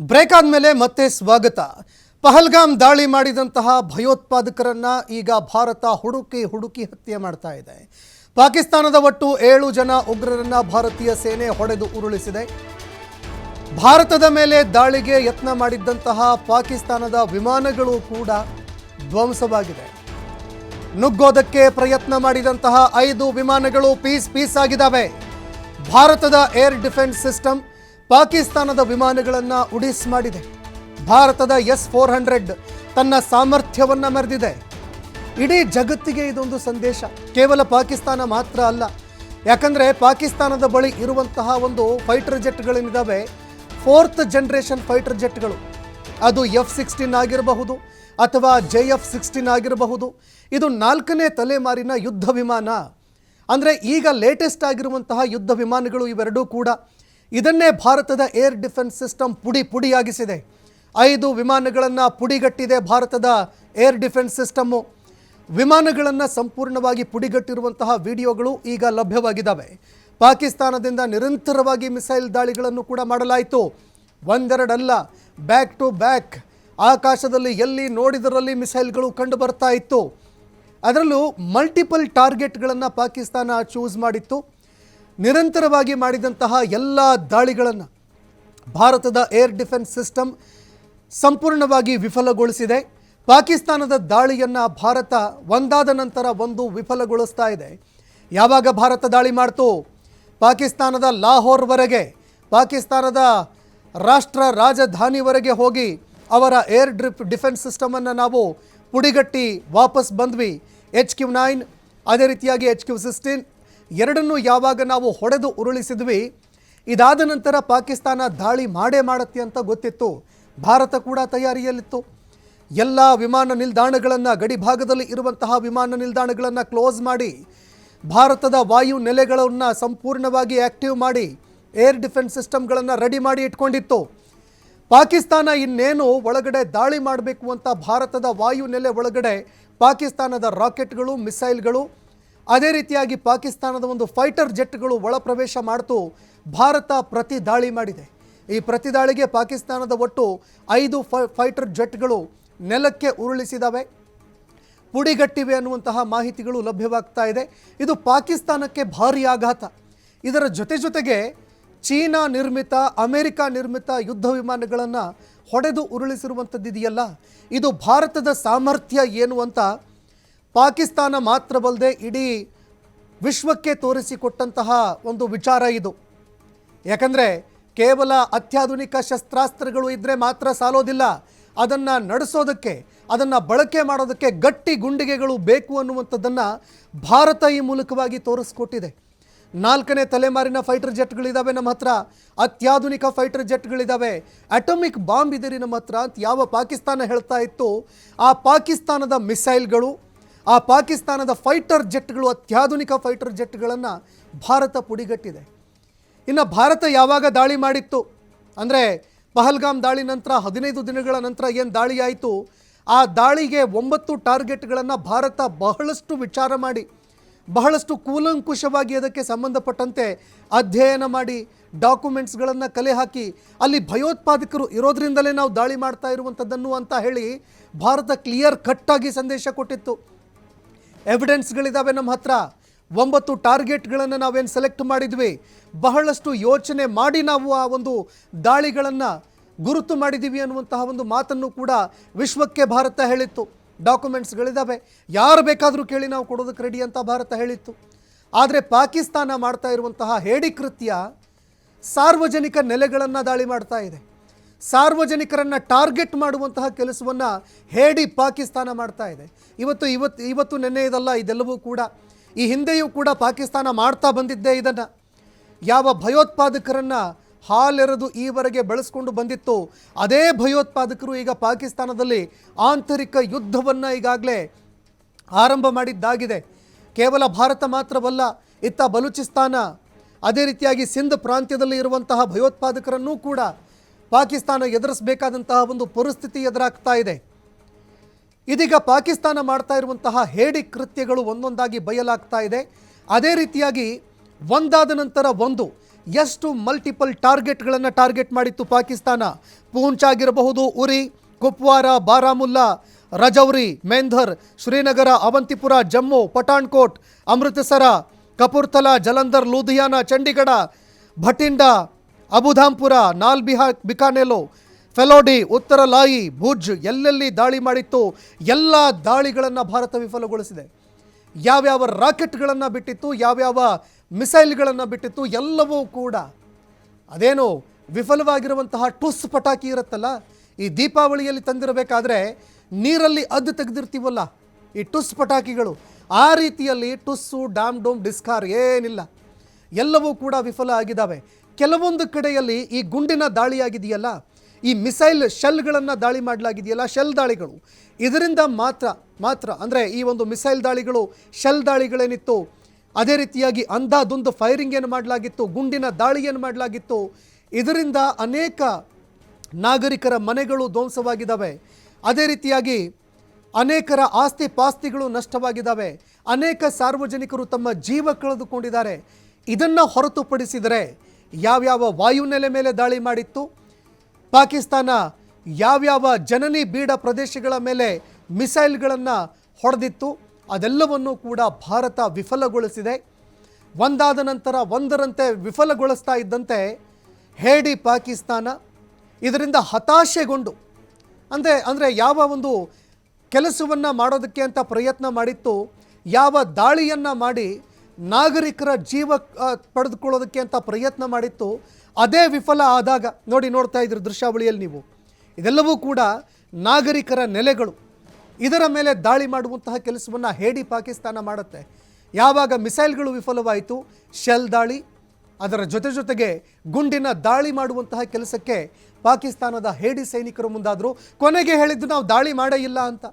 Break ಆದಮೇಲೆ ಮತ್ತೆ ಸ್ವಾಗತ. ಪಹಲ್ಗಾಮ್ ದಾಳಿ ಮಾಡಿದಂತಹ ಭಯೋತ್ಪಾದಕರನ್ನ ಈಗ ಭಾರತ ಹುಡುಕಿ ಹುಡುಕಿ ಹತ್ಯೆ ಮಾಡ್ತಾ ಇದೆ. ಪಾಕಿಸ್ತಾನದ ಒಟ್ಟು ಏಳು ಜನ ಉಗ್ರರನ್ನ ಭಾರತೀಯ ಸೇನೆ ಹೊಡೆದು ಉರುಳಿಸಿದೆ. ಭಾರತದ ಮೇಲೆ ದಾಳಿಗೆ ಯತ್ನ ಮಾಡಿದ್ದಂತಹ ಪಾಕಿಸ್ತಾನದ ವಿಮಾನಗಳು ಕೂಡ ಧ್ವಂಸವಾಗಿದೆ. ನುಗ್ಗೋದಕ್ಕೆ ಪ್ರಯತ್ನ ಮಾಡಿದಂತಹ ಐದು ವಿಮಾನಗಳು ಪೀಸ್ ಪೀಸ್ ಆಗಿದ್ದಾವೆ. ಭಾರತದ ಏರ್ ಡಿಫೆನ್ಸ್ ಸಿಸ್ಟಮ್ ಪಾಕಿಸ್ತಾನದ ವಿಮಾನಗಳನ್ನು ಉಡಿಸ್ ಮಾಡಿದೆ. ಭಾರತದ ಎಸ್ ಫೋರ್ ಹಂಡ್ರೆಡ್ ತನ್ನ ಸಾಮರ್ಥ್ಯವನ್ನು ಮೆರೆದಿದೆ. ಇಡೀ ಜಗತ್ತಿಗೆ ಇದೊಂದು ಸಂದೇಶ. ಕೇವಲ ಪಾಕಿಸ್ತಾನ ಮಾತ್ರ ಅಲ್ಲ. ಯಾಕಂದರೆ ಪಾಕಿಸ್ತಾನದ ಬಳಿ ಇರುವಂತಹ ಒಂದು ಫೈಟರ್ ಜೆಟ್ಗಳೇನಿದ್ದಾವೆ ಫೋರ್ತ್ ಜನ್ರೇಷನ್ ಫೈಟರ್ ಜೆಟ್ಗಳು. ಅದು ಎಫ್ ಸಿಕ್ಸ್ಟೀನ್ ಆಗಿರಬಹುದು ಅಥವಾ ಜೆ ಎಫ್ ಸಿಕ್ಸ್ಟೀನ್ ಆಗಿರಬಹುದು. ಇದು ನಾಲ್ಕನೇ ತಲೆಮಾರಿನ ಯುದ್ಧ ವಿಮಾನ. ಅಂದರೆ ಈಗ ಲೇಟೆಸ್ಟ್ ಆಗಿರುವಂತಹ ಯುದ್ಧ ವಿಮಾನಗಳು ಇವೆರಡೂ ಕೂಡ ಇದನ್ನೇ ಭಾರತದ ಏರ್ ಡಿಫೆನ್ಸ್ ಸಿಸ್ಟಮ್ ಪುಡಿ ಪುಡಿಯಾಗಿಸಿದೆ. ಐದು ವಿಮಾನಗಳನ್ನು ಪುಡಿಗಟ್ಟಿದೆ ಭಾರತದ ಏರ್ ಡಿಫೆನ್ಸ್ ಸಿಸ್ಟಮ್ಮು ವಿಮಾನಗಳನ್ನು ಸಂಪೂರ್ಣವಾಗಿ ಪುಡಿಗಟ್ಟಿರುವಂತಹ ವಿಡಿಯೋಗಳು ಈಗ ಲಭ್ಯವಾಗಿದ್ದಾವೆ. ಪಾಕಿಸ್ತಾನದಿಂದ ನಿರಂತರವಾಗಿ ಮಿಸೈಲ್ ದಾಳಿಗಳನ್ನು ಕೂಡ ಮಾಡಲಾಯಿತು. ಒಂದೆರಡಲ್ಲ, ಬ್ಯಾಕ್ ಟು ಬ್ಯಾಕ್. ಆಕಾಶದಲ್ಲಿ ಎಲ್ಲಿ ನೋಡಿದರಲ್ಲಿ ಮಿಸೈಲ್ಗಳು ಕಂಡು ಬರ್ತಾ ಇತ್ತು. ಅದರಲ್ಲೂ ಮಲ್ಟಿಪಲ್ ಟಾರ್ಗೆಟ್ಗಳನ್ನು ಪಾಕಿಸ್ತಾನ ಚೂಸ್ ಮಾಡಿತ್ತು. ನಿರಂತರವಾಗಿ ಮಾಡಿದಂತಹ ಎಲ್ಲ ದಾಳಿಗಳನ್ನು ಭಾರತದ ಏರ್ ಡಿಫೆನ್ಸ್ ಸಿಸ್ಟಮ್ ಸಂಪೂರ್ಣವಾಗಿ ವಿಫಲಗೊಳಿಸಿದೆ. ಪಾಕಿಸ್ತಾನದ ದಾಳಿಯನ್ನು ಭಾರತ ಒಂದಾದ ನಂತರ ಒಂದು ವಿಫಲಗೊಳಿಸ್ತಾ ಇದೆ. ಯಾವಾಗ ಭಾರತ ದಾಳಿ ಮಾಡ್ತು? ಪಾಕಿಸ್ತಾನದ ಲಾಹೋರ್ವರೆಗೆ, ಪಾಕಿಸ್ತಾನದ ರಾಷ್ಟ್ರ ರಾಜಧಾನಿವರೆಗೆ ಹೋಗಿ ಅವರ ಏರ್ ಡ್ರಿಪ್ ಡಿಫೆನ್ಸ್ ಸಿಸ್ಟಮನ್ನು ನಾವು ಪುಡಿಗಟ್ಟಿ ವಾಪಸ್ ಬಂದ್ವಿ. ಎಚ್ ಕ್ಯೂ ನೈನ್, ಅದೇ ರೀತಿಯಾಗಿ ಎಚ್ ಕ್ಯೂ ಸಿಕ್ಸ್ಟೀನ್ ಎರಡನ್ನೂ ಯಾವಾಗ ನಾವು ಹೊಡೆದು ಉರುಳಿಸಿದ್ವಿ, ಇದಾದ ನಂತರ ಪಾಕಿಸ್ತಾನ ದಾಳಿ ಮಾಡೇ ಮಾಡುತ್ತೆ ಅಂತ ಗೊತ್ತಿತ್ತು. ಭಾರತ ಕೂಡ ತಯಾರಿಯಲ್ಲಿತ್ತು. ಎಲ್ಲ ವಿಮಾನ ನಿಲ್ದಾಣಗಳನ್ನು, ಗಡಿ ಭಾಗದಲ್ಲಿ ಇರುವಂತಹ ವಿಮಾನ ನಿಲ್ದಾಣಗಳನ್ನು ಕ್ಲೋಸ್ ಮಾಡಿ, ಭಾರತದ ವಾಯು ನೆಲೆಗಳನ್ನು ಸಂಪೂರ್ಣವಾಗಿ ಆ್ಯಕ್ಟಿವ್ ಮಾಡಿ, ಏರ್ ಡಿಫೆನ್ಸ್ ಸಿಸ್ಟಮ್ಗಳನ್ನು ರೆಡಿ ಮಾಡಿ ಇಟ್ಕೊಂಡಿತ್ತು. ಪಾಕಿಸ್ತಾನ ಇನ್ನೇನು ಒಳಗಡೆ ದಾಳಿ ಮಾಡಬೇಕು ಅಂತ ಭಾರತದ ವಾಯು ನೆಲೆ ಒಳಗಡೆ ಪಾಕಿಸ್ತಾನದ ರಾಕೆಟ್ಗಳು, ಮಿಸೈಲ್ಗಳು ಅದೇ ರೀತಿಯಾಗಿ ಪಾಕಿಸ್ತಾನದ ಒಂದು ಫೈಟರ್ ಜೆಟ್ಗಳು ಒಳ ಪ್ರವೇಶ ಮಾಡ್ತು, ಭಾರತ ಪ್ರತಿ ದಾಳಿ ಮಾಡಿದೆ. ಈ ಪ್ರತಿ ದಾಳಿಗೆ ಪಾಕಿಸ್ತಾನದ ಒಟ್ಟು ಐದು ಫೈಟರ್ ಜೆಟ್ಗಳು ನೆಲಕ್ಕೆ ಉರುಳಿಸಿದವೆ. ಪುಡಿಗಟ್ಟಿವೆ ಅನ್ನುವಂತಹ ಮಾಹಿತಿಗಳು ಲಭ್ಯವಾಗ್ತಾ ಇದೆ. ಇದು ಪಾಕಿಸ್ತಾನಕ್ಕೆ ಭಾರಿ ಆಘಾತ. ಇದರ ಜೊತೆ ಜೊತೆಗೆ ಚೀನಾ ನಿರ್ಮಿತ, ಅಮೆರಿಕ ನಿರ್ಮಿತ ಯುದ್ಧ ವಿಮಾನಗಳನ್ನು ಹೊಡೆದು ಉರುಳಿಸಿರುವಂಥದ್ದು ಇದೆಯಲ್ಲ ಇದು ಭಾರತದ ಸಾಮರ್ಥ್ಯ ಏನು ಅಂತ ಪಾಕಿಸ್ತಾನ ಮಾತ್ರವಲ್ಲದೆ ಇಡೀ ವಿಶ್ವಕ್ಕೆ ತೋರಿಸಿಕೊಟ್ಟಂತಹ ಒಂದು ವಿಚಾರ ಇದು. ಯಾಕಂದರೆ ಕೇವಲ ಅತ್ಯಾಧುನಿಕ ಶಸ್ತ್ರಾಸ್ತ್ರಗಳು ಇದ್ದರೆ ಮಾತ್ರ ಸಾಲೋದಿಲ್ಲ. ಅದನ್ನು ನಡೆಸೋದಕ್ಕೆ, ಅದನ್ನು ಬಳಕೆ ಮಾಡೋದಕ್ಕೆ ಗಟ್ಟಿ ಗುಂಡಿಗೆಗಳು ಬೇಕು ಅನ್ನುವಂಥದ್ದನ್ನು ಭಾರತ ಈ ಮೂಲಕವಾಗಿ ತೋರಿಸ್ಕೊಟ್ಟಿದೆ. ನಾಲ್ಕನೇ ತಲೆಮಾರಿನ ಫೈಟರ್ ಜೆಟ್ಗಳಿದ್ದಾವೆ ನಮ್ಮ ಹತ್ರ. ಅತ್ಯಾಧುನಿಕ ಫೈಟರ್ ಜೆಟ್ಗಳಿದ್ದಾವೆ ಅಟೋಮಿಕ್ ಬಾಂಬ್ ಇದೆ ರೀ ನಮ್ಮ ಹತ್ರ ಅಂತ ಯಾವ ಪಾಕಿಸ್ತಾನ ಹೇಳ್ತಾ ಇತ್ತು. ಆ ಪಾಕಿಸ್ತಾನದ ಮಿಸೈಲ್ಗಳು ಆ ಪಾಕಿಸ್ತಾನದ ಫೈಟರ್ ಜೆಟ್ಗಳು, ಅತ್ಯಾಧುನಿಕ ಫೈಟರ್ ಜೆಟ್ಗಳನ್ನು ಭಾರತ ಪುಡಿಗಟ್ಟಿದೆ. ಇನ್ನು ಭಾರತ ಯಾವಾಗ ದಾಳಿ ಮಾಡಿತ್ತು? ಅಂದರೆ ಪಹಲ್ಗಾಮ್ ದಾಳಿ ನಂತರ, ಹದಿನೈದು ದಿನಗಳ ನಂತರ ಏನು ದಾಳಿ ಆಯಿತು? ಆ ದಾಳಿಗೆ ಒಂಬತ್ತು ಟಾರ್ಗೆಟ್ಗಳನ್ನು ಭಾರತ ಬಹಳಷ್ಟು ವಿಚಾರ ಮಾಡಿ, ಬಹಳಷ್ಟು ಕೂಲಂಕುಷವಾಗಿ ಅದಕ್ಕೆ ಸಂಬಂಧಪಟ್ಟಂತೆ ಅಧ್ಯಯನ ಮಾಡಿ, ಡಾಕ್ಯುಮೆಂಟ್ಸ್ಗಳನ್ನು ಕಲೆ ಹಾಕಿ, ಅಲ್ಲಿ ಭಯೋತ್ಪಾದಕರು ಇರೋದ್ರಿಂದಲೇ ನಾವು ದಾಳಿ ಮಾಡ್ತಾ ಇರುವಂಥದ್ದನ್ನು ಅಂತ ಹೇಳಿ ಭಾರತ ಕ್ಲಿಯರ್ ಕಟ್ಟಾಗಿ ಸಂದೇಶ ಕೊಟ್ಟಿತ್ತು. ಎವಿಡೆನ್ಸ್ಗಳಿದ್ದಾವೆ ನಮ್ಮ ಹತ್ರ. ಒಂಬತ್ತು ಟಾರ್ಗೆಟ್ಗಳನ್ನು ನಾವೇನು ಸೆಲೆಕ್ಟ್ ಮಾಡಿದ್ವಿ. ಬಹಳಷ್ಟು ಯೋಚನೆ ಮಾಡಿ ನಾವು ಆ ಒಂದು ದಾಳಿಗಳನ್ನು ಗುರುತು ಮಾಡಿದ್ದೀವಿ ಅನ್ನುವಂತಹ ಒಂದು ಮಾತನ್ನು ಕೂಡ ವಿಶ್ವಕ್ಕೆ ಭಾರತ ಹೇಳಿತ್ತು. ಡಾಕ್ಯುಮೆಂಟ್ಸ್ಗಳಿದ್ದಾವೆ ಯಾರು ಬೇಕಾದರೂ ಕೇಳಿ ನಾವು ಕೊಡೋದಕ್ಕೆ ರೆಡಿ ಅಂತ ಭಾರತ ಹೇಳಿತ್ತು. ಆದರೆ ಪಾಕಿಸ್ತಾನ ಮಾಡ್ತಾ ಇರುವಂತಹ ಹೇಡಿ ಕೃತ್ಯ ಸಾರ್ವಜನಿಕ ನೆಲೆಗಳನ್ನು ದಾಳಿ ಮಾಡ್ತಾ ಇದೆ. ಸಾರ್ವಜನಿಕರನ್ನು ಟಾರ್ಗೆಟ್ ಮಾಡುವಂತಹ ಕೆಲಸವನ್ನು ಹೇಡಿ ಪಾಕಿಸ್ತಾನ ಮಾಡ್ತಾ ಇದೆ. ಇವತ್ತು ಇವತ್ತು ಇವತ್ತು ನೆನ್ನೆ ಇದಲ್ಲ ಇದೆಲ್ಲವೂ ಕೂಡ, ಈ ಹಿಂದೆಯೂ ಕೂಡ ಪಾಕಿಸ್ತಾನ ಮಾಡ್ತಾ ಬಂದಿದ್ದೇ ಇದನ್ನು. ಯಾವ ಭಯೋತ್ಪಾದಕರನ್ನು ಹಾಲೆರೆದು ಈವರೆಗೆ ಬೆಳೆಸ್ಕೊಂಡು ಬಂದಿತ್ತು, ಅದೇ ಭಯೋತ್ಪಾದಕರು ಈಗ ಪಾಕಿಸ್ತಾನದಲ್ಲಿ ಆಂತರಿಕ ಯುದ್ಧವನ್ನು ಈಗಾಗಲೇ ಆರಂಭ ಮಾಡಿದ್ದಾಗಿದೆ. ಕೇವಲ ಭಾರತ ಮಾತ್ರವಲ್ಲ, ಇತ್ತ ಬಲೂಚಿಸ್ತಾನ, ಅದೇ ರೀತಿಯಾಗಿ ಸಿಂಧ್ ಪ್ರಾಂತ್ಯದಲ್ಲಿ ಇರುವಂತಹ ಭಯೋತ್ಪಾದಕರನ್ನೂ ಕೂಡ ಪಾಕಿಸ್ತಾನ ಎದುರಿಸಬೇಕಾದಂತಹ ಒಂದು ಪರಿಸ್ಥಿತಿ ಎದುರಾಗ್ತಾ ಇದೆ. ಇದೀಗ ಪಾಕಿಸ್ತಾನ ಮಾಡ್ತಾ ಇರುವಂತಹ ಹೇಡಿ ಕೃತ್ಯಗಳು ಒಂದೊಂದಾಗಿ ಬಯಲಾಗ್ತಾ ಇದೆ. ಅದೇ ರೀತಿಯಾಗಿ ಒಂದಾದ ನಂತರ ಒಂದು, ಎಷ್ಟು ಮಲ್ಟಿಪಲ್ ಟಾರ್ಗೆಟ್ಗಳನ್ನು ಟಾರ್ಗೆಟ್ ಮಾಡಿತ್ತು ಪಾಕಿಸ್ತಾನ? ಪೂಂಚ್ ಆಗಿರಬಹುದು, ಉರಿ, ಕುಪ್ವಾರ, ಬಾರಾಮುಲ್ಲಾ, ರಜೌರಿ, ಮೇಂಧರ್, ಶ್ರೀನಗರ, ಅವಂತಿಪುರ, ಜಮ್ಮು, ಪಠಾಣ್ಕೋಟ್, ಅಮೃತಸರ, ಕಪೂರ್ತಲಾ, ಜಲಂಧರ್, ಲೂಧಿಯಾನ, ಚಂಡೀಗಢ, ಭಟಿಂಡಾ ಅಬುಧಾಂಪುರ ನಾಲ್ಬಿಹಾ ಬಿಕಾನೆಲೋ ಫೆಲೋಡಿ, ಉತ್ತರ ಲಾಯಿ, ಭುಜ್ ಎಲ್ಲೆಲ್ಲಿ ದಾಳಿ ಮಾಡಿತ್ತು ಎಲ್ಲ ದಾಳಿಗಳನ್ನು ಭಾರತ ವಿಫಲಗೊಳಿಸಿದೆ. ಯಾವ್ಯಾವ ರಾಕೆಟ್ಗಳನ್ನು ಬಿಟ್ಟಿತ್ತು, ಯಾವ್ಯಾವ ಮಿಸೈಲ್ಗಳನ್ನು ಬಿಟ್ಟಿತ್ತು ಎಲ್ಲವೂ ಕೂಡ ಅದೇನು ವಿಫಲವಾಗಿರುವಂತಹ ಟುಸ್ ಪಟಾಕಿ ಇರುತ್ತಲ್ಲ, ಈ ದೀಪಾವಳಿಯಲ್ಲಿ ತಂದಿರಬೇಕಾದ್ರೆ ನೀರಲ್ಲಿ ಅದ್ದು ತೆಗೆದಿರ್ತೀವಲ್ಲ, ಈ ಟುಸ್ ಪಟಾಕಿಗಳು. ಆ ರೀತಿಯಲ್ಲಿ ಟುಸ್ಸು, ಡಾಮ್ ಡೋಮ್, ಡಿಸ್ಕಾರ್ ಏನಿಲ್ಲ. ಎಲ್ಲವೂ ಕೂಡ ವಿಫಲ ಆಗಿದ್ದಾವೆ. ಕೆಲವೊಂದು ಕಡೆಯಲ್ಲಿ ಈ ಗುಂಡಿನ ದಾಳಿಯಾಗಿದೆಯಲ್ಲ, ಈ ಮಿಸೈಲ್ ಶೆಲ್ಗಳನ್ನು ದಾಳಿ ಮಾಡಲಾಗಿದೆಯಲ್ಲ, ಶೆಲ್ ದಾಳಿಗಳು. ಇದರಿಂದ ಮಾತ್ರ ಮಾತ್ರ, ಅಂದರೆ ಈ ಒಂದು ಮಿಸೈಲ್ ದಾಳಿಗಳು, ಶೆಲ್ ದಾಳಿಗಳೇನಿತ್ತು, ಅದೇ ರೀತಿಯಾಗಿ ಅಂಧಾದೊಂದು ಫೈರಿಂಗ್ ಏನು ಮಾಡಲಾಗಿತ್ತು, ಗುಂಡಿನ ದಾಳಿಯನ್ನು ಮಾಡಲಾಗಿತ್ತು, ಇದರಿಂದ ಅನೇಕ ನಾಗರಿಕರ ಮನೆಗಳು ಧ್ವಂಸವಾಗಿದ್ದಾವೆ ಅದೇ ರೀತಿಯಾಗಿ ಅನೇಕರ ಆಸ್ತಿ ಪಾಸ್ತಿಗಳು ನಷ್ಟವಾಗಿದ್ದಾವೆ ಅನೇಕ ಸಾರ್ವಜನಿಕರು ತಮ್ಮ ಜೀವ ಕಳೆದುಕೊಂಡಿದ್ದಾರೆ. ಇದನ್ನು ಹೊರತುಪಡಿಸಿದರೆ ಯಾವ್ಯಾವ ವಾಯುನೆಲೆ ಮೇಲೆ ದಾಳಿ ಮಾಡಿತ್ತು? ಪಾಕಿಸ್ತಾನ ಯಾವ್ಯಾವ ಜನನಿ ಬೀಡ ಪ್ರದೇಶಗಳ ಮೇಲೆ ಮಿಸೈಲ್ಗಳನ್ನು ಹೊಡೆದಿತ್ತು? ಅದೆಲ್ಲವನ್ನೂ ಕೂಡ ಭಾರತ ವಿಫಲಗೊಳಿಸಿದೆ. ಒಂದಾದ ನಂತರ ಒಂದರಂತೆ ವಿಫಲಗೊಳಿಸ್ತಾ ಇದ್ದಂತೆ ಹೇಡಿ ಪಾಕಿಸ್ತಾನ ಇದರಿಂದ ಹತಾಶೆಗೊಂಡು, ಅಂದರೆ ಅಂದರೆ ಯಾವ ಒಂದು ಕೆಲಸವನ್ನು ಮಾಡೋದಕ್ಕೆ ಅಂತ ಪ್ರಯತ್ನ ಮಾಡಿತ್ತು, ಯಾವ ದಾಳಿಯನ್ನು ಮಾಡಿ ನಾಗರಿಕರ ಜೀವ ಪಡೆದುಕೊಳ್ಳೋದಕ್ಕೆ ಅಂತ ಪ್ರಯತ್ನ ಮಾಡಿತ್ತು. ಅದೇ ವಿಫಲ ಆದಾಗ, ನೋಡಿ ನೋಡ್ತಾ ಇದ್ರ ದೃಶ್ಯಾವಳಿಯಲ್ಲಿ ನೀವು. ಇದೆಲ್ಲವೂ ಕೂಡ ನಾಗರಿಕರ ನೆಲೆಗಳು. ಇದರ ಮೇಲೆ ದಾಳಿ ಮಾಡುವಂತಹ ಕೆಲಸವನ್ನು ಹೇಡಿ ಪಾಕಿಸ್ತಾನ ಮಾಡುತ್ತೆ. ಯಾವಾಗ ಮಿಸೈಲ್ಗಳು ವಿಫಲವಾಯಿತು, ಶೆಲ್ ದಾಳಿ, ಅದರ ಜೊತೆ ಜೊತೆಗೆ ಗುಂಡಿನ ದಾಳಿ ಮಾಡುವಂತಹ ಕೆಲಸಕ್ಕೆ ಪಾಕಿಸ್ತಾನದ ಹೇಡಿ ಸೈನಿಕರು ಮುಂದಾದರು. ಕೊನೆಗೆ ಹೇಳಿದ್ದು ನಾವು ದಾಳಿ ಮಾಡೇ ಇಲ್ಲ ಅಂತ.